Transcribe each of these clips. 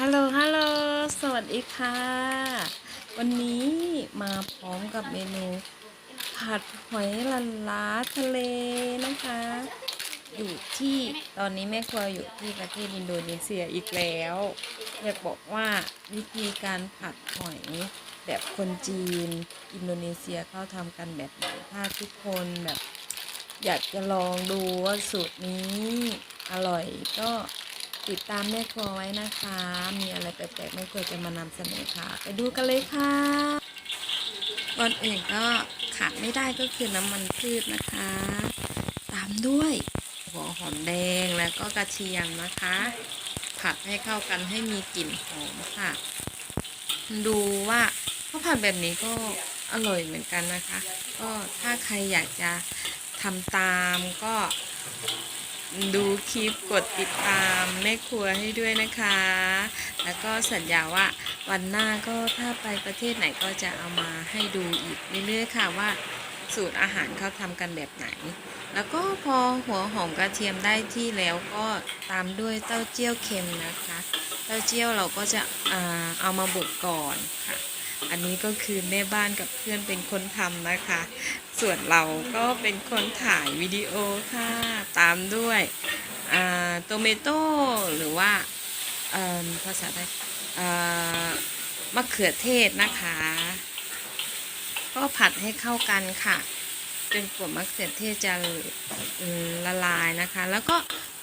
ฮัลโหล ฮัลโหล สวัสดีค่ะ วันนี้มาพร้อมกับเมนู ผัดหอยลันล้าทะเลนะคะ อยู่ที่ตอนนี้แม่ครัวอยู่ที่ประเทศอินโดนีเซียอีกแล้วอยากบอกว่าวิธีการผัดหอยแบบคนจีน อินโดนีเซียเขาทำกันแบบไหนถ้าทุกคนแบบ อยากจะลองดูว่าสูตรนี้อร่อยก็ ติดตามแม่ครัวไว้นะคะ มีอะไรแปลกๆแม่ครัวจะมานำเสนอค่ะ ไปดูกันเลยค่ะก่อนอื่นก็ขาดไม่ได้ก็คือน้ำมันพืชนะคะ ตามด้วยหัวหอมแดงแล้วก็กระเทียมนะคะ ผัดให้เข้ากันให้มีกลิ่นหอมค่ะ ดูว่าข้าวผัดแบบนี้ก็อร่อยเหมือนกันนะคะ ก็ถ้าใครอยากจะทำตามก็ ดูคลิปกดติดตามแม่ครัวให้ด้วยนะคะ แล้วก็สัญญาว่าวันหน้าก็ถ้าไปประเทศไหนก็จะเอามาให้ดูอีกเรื่อยๆค่ะว่าสูตรอาหารเขาทำกันแบบไหน แล้วก็พอหัวหอมกระเทียมได้ที่แล้วก็ตามด้วยเต้าเจี้ยวเค็มนะคะ เต้าเจี้ยวเราก็จะเอามาบดก่อนค่ะ อันนี้ก็คือแม่บ้านกับเพื่อนเป็นคนทำนะคะ ส่วนเราก็เป็นคนถ่ายวิดีโอค่ะ ตามด้วยโตเมโต้หรือว่าภาษาไทยมะเขือเทศนะคะ ก็ผัดให้เข้ากันค่ะจนกว่ามะเขือเทศจะละลายนะคะ แล้วก็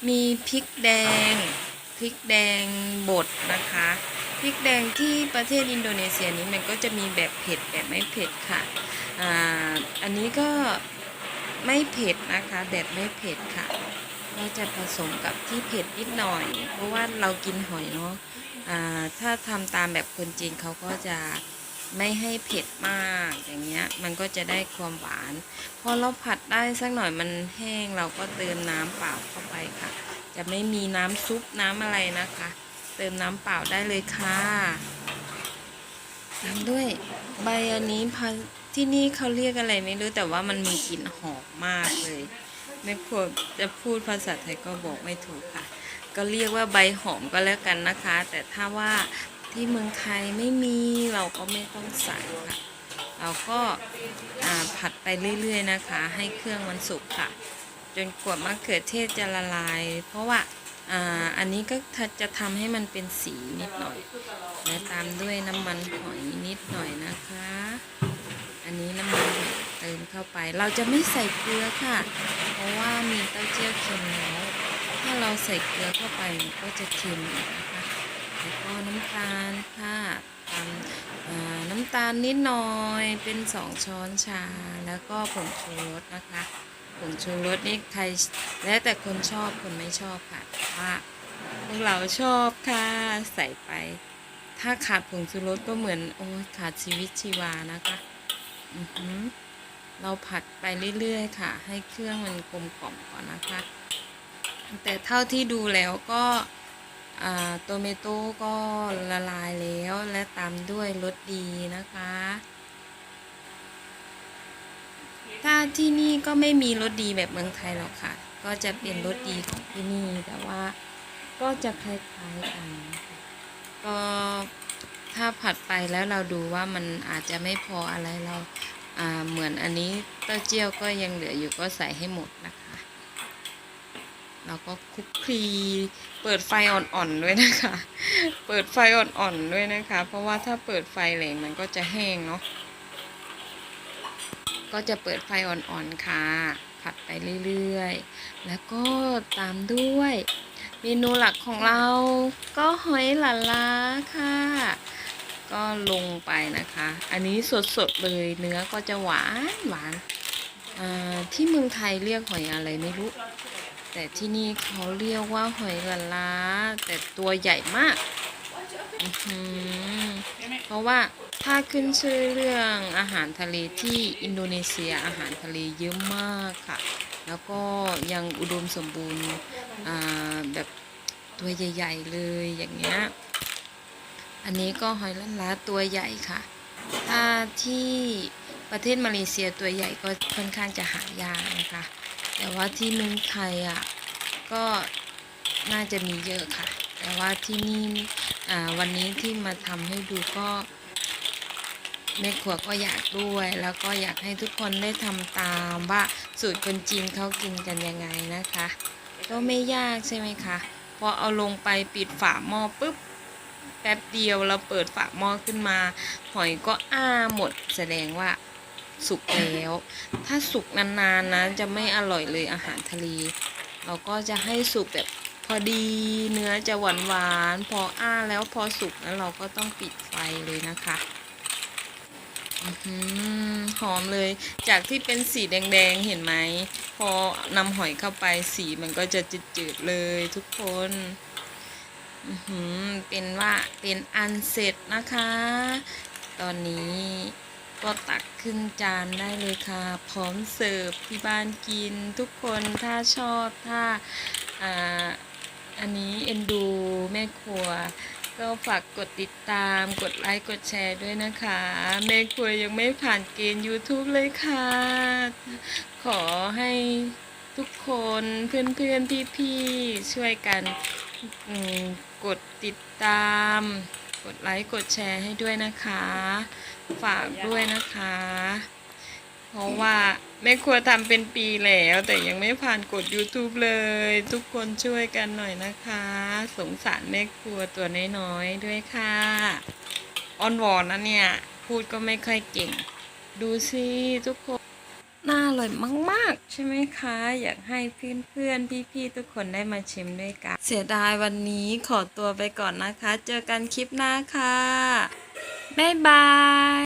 มีพริกแดงพริกแดงบดนะคะ พริกแดงที่ประเทศอินโดนีเซียนี้มันก็จะมีแบบเผ็ดแบบไม่เผ็ดค่ะอ่าอันนี้ก็ไม่เผ็ดนะคะแบบไม่เผ็ดค่ะก็จะผสมกับที่เผ็ดนิดหน่อย เพราะว่าเรากินหอยเนาะอ่าถ้าทำตามแบบคนจีนเขาก็จะไม่ให้เผ็ดมากอย่างเงี้ยมันก็จะได้ความหวาน พอเราผัดได้สักหน่อยมันแห้งเราก็เติมน้ำเปล่าเข้าไปค่ะ จะไม่มีน้ำซุปน้ำอะไรนะคะ เติมน้ำเปล่าได้เลยค่ะตามด้วยใบอันนี้พาที่นี่เขาเรียกอะไรไม่รู้แต่ว่ามันมีกลิ่นหอมมากเลยแม่ครัวจะพูดภาษาไทยก็บอกไม่ถูกค่ะ ก็เรียกว่าใบหอมก็แล้วกันนะคะ แต่ถ้าว่าที่เมืองไทยไม่มีเราก็ไม่ต้องใส่ค่ะ เราก็ผัดไปเรื่อยๆนะคะ ให้เครื่องมันสุกค่ะ จนกว่ามะเขือเทศจะละลาย เพราะว่า อ่าอันนี้ก็จะทำให้มันเป็นสีนิดหน่อย และตามด้วยน้ำมันหอยนิดหน่อยนะคะ อันนี้น้ำมันหอยเติมเข้าไป เราจะไม่ใส่เกลือค่ะ เพราะว่ามีเต้าเจี้ยวเค็มแล้วถ้าเราใส่เกลือเข้าไปก็จะเค็มนะคะแล้วก็น้ำตาลค่ะตามอ่าน้ำตาลนิดหน่อยเป็นสองช้อนชา แล้วก็ผงชูรสนะคะ ผงชูรสนี่ใครแล้วแต่คนชอบคนไม่ชอบค่ะแต่ว่าพวกเราชอบค่ะใส่ไป ถ้าขาดผงชูรสก็เหมือนโอ้ขาดชีวิตชีวานะคะอือหือเราผัดไปเรื่อยๆค่ะ ให้เครื่องมันกลมกล่อมก่อนนะคะ แต่เท่าที่ดูแล้วก็อ่าโตเมโต้ก็ละลายแล้วและตามด้วยรสดีนะคะ ถ้าที่นี่ก็ไม่มีรสดีแบบเมืองไทยหรอกค่ะ ก็จะเป็นรสดีของที่นี่แต่ว่าก็จะคล้ายๆกัน ก็ถ้าผัดไปแล้วเราดูว่ามันอาจจะไม่พออะไรเราอ่าเหมือนอันนี้เต้าเจี้ยวก็ยังเหลืออยู่ก็ใส่ให้หมดนะคะ เราก็คลุกคลีเปิดไฟอ่อนๆด้วยนะคะ เปิดไฟอ่อนๆด้วยนะคะ เพราะว่าถ้าเปิดไฟแรงมันก็จะแห้งเนาะ ก็จะเปิดไฟอ่อนๆค่ะ ผัดไปเรื่อยๆ แล้วก็ตามด้วย เมนูหลักของเราก็หอยหลาลาค่ะ ก็ลงไปนะคะ อันนี้สดๆเลยเนื้อก็จะหวานหวานอ่าที่เมืองไทยเรียกหอยอะไรไม่รู้ แต่ที่นี่เขาเรียกว่าหอยละล้า แต่ตัวใหญ่มาก อื้อหือเพราะว่าถ้าขึ้นชื่อเรื่องอาหารทะเลที่อินโดนีเซียอาหารทะเลเยอะมากค่ะ แล้วก็ยังอุดมสมบูรณ์แบบตัวใหญ่ ๆ เลยอย่างเงี้ย อันนี้ก็หอยละล้าตัวใหญ่ค่ะ ถ้าที่ประเทศมาเลเซียตัวใหญ่ก็ค่อนข้างจะหายากนะคะ แต่ว่าที่เมืองไทยอะก็น่าจะมีเยอะค่ะ แต่ว่าที่นี่วันนี้ที่มาทำให้ดูก็แม่ครัวก็อยากด้วย แล้วก็อยากให้ทุกคนได้ทำตามว่าสูตรคนจีนเขากินกันยังไงนะคะ ก็ไม่ยากใช่ไหมคะพอเอาลงไปปิดฝาหม้อปุ๊บแป๊บเดียวเราเปิดฝาหม้อขึ้นมา หอยก็อ้าหมดแสดงว่าสุกแล้ว ถ้าสุกนานๆนะจะไม่อร่อยเลยอาหารทะเล เราก็จะให้สุกแบบ พอดีเนื้อจะหวานหวานๆพออ้าแล้วพอสุกแล้วเราก็ต้องปิดไฟเลยนะคะอื้อหือมเลยจากที่เป็นสีแดงๆเห็นไหม พอนำหอยเข้าไปสีมันก็จะจืดๆเลยทุกคนอือหือเป็นว่าเป็นอันเสร็จนะคะ ตอนนี้ก็ตักขึ้นจานได้เลยค่ะ พร้อมเสิร์ฟที่บ้านกินทุกคนถ้าชอบถ้าอ่า อันนี้เอ็นดูแม่ครัว ก็ฝากกดติดตาม กดไลค์กดแชร์ด้วยนะคะ แม่ครัวยังไม่ผ่านเกณฑ์ YouTube เลยค่ะ ขอให้ทุกคนเพื่อนๆ พี่ๆ ช่วยกันกดติดตาม กดไลค์กดแชร์ให้ด้วยนะคะ ฝากด้วยนะคะ เพราะว่าแม่ครัวทำเป็นปีแล้ว แต่ยังไม่ผ่านกด YouTube เลย ทุกคนช่วยกันหน่อยนะคะ สงสารแม่ครัวตัวน้อยๆด้วยค่ะอ้อนวอนนะเนี่ย พูดก็ไม่ค่อยเก่ง ดูสิทุกคนน่าอร่อยมาก ๆ ใช่ไหมคะ อยากให้เพื่อนๆ พี่ๆ ทุกคนได้มาชิมด้วยกัน เสียดายวันนี้ขอตัวไปก่อนนะคะ เจอกันคลิปหน้าค่ะ บ๊ายบาย